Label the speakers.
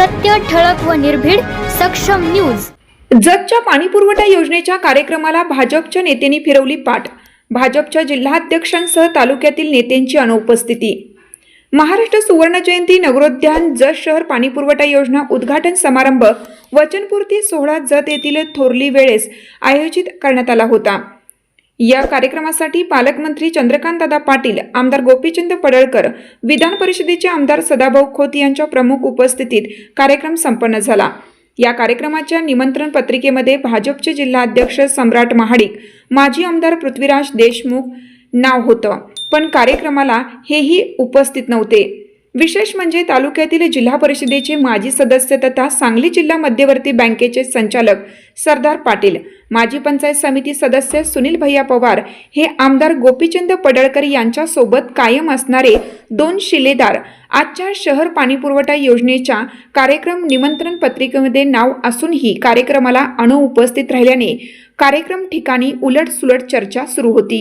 Speaker 1: सत्य ठळक व निर्भीड सक्षम न्यूज.
Speaker 2: जतच्या पाणीपुरवठा योजनेच्या कार्यक्रमाला भाजपच्या नेत्यांनी फिरवली पाठ. भाजपच्या जिल्हाध्यक्षांसह तालुक्यातील नेत्यांची अनुपस्थिती. महाराष्ट्र सुवर्ण जयंती नगरोद्यान जत शहर पाणीपुरवठा योजना उद्घाटन समारंभ वचनपूर्ती सोहळा जत येथील थोरली वेळेस आयोजित करण्यात आला होता. या कार्यक्रमासाठी पालकमंत्री चंद्रकांतदादा पाटील आमदार गोपीचंद पडळकर विधान परिषदेचे आमदार सदाभाऊ खोत यांच्या प्रमुख उपस्थितीत कार्यक्रम संपन्न झाला. या कार्यक्रमाच्या निमंत्रण पत्रिकेमध्ये भाजपचे जिल्हाध्यक्ष सम्राट महाडिक माजी आमदार पृथ्वीराज देशमुख नाव होतं. पण कार्यक्रमाला हेही उपस्थित नव्हते. विशेष म्हणजे तालुक्यातील जिल्हा परिषदेचे माजी सदस्य तथा सांगली जिल्हा मध्यवर्ती बँकेचे संचालक सरदार पाटील माजी पंचायत समिती सदस्य सुनील भैया पवार हे आमदार गोपीचंद पडळकर यांच्यासोबत कायम असणारे दोन शिलेदार आजच्या शहर पाणीपुरवठा योजनेच्या कार्यक्रम निमंत्रण पत्रिकेमध्ये नाव असूनही कार्यक्रमाला अनुपस्थित राहिल्याने कार्यक्रम ठिकाणी उलटसुलट चर्चा सुरू होती.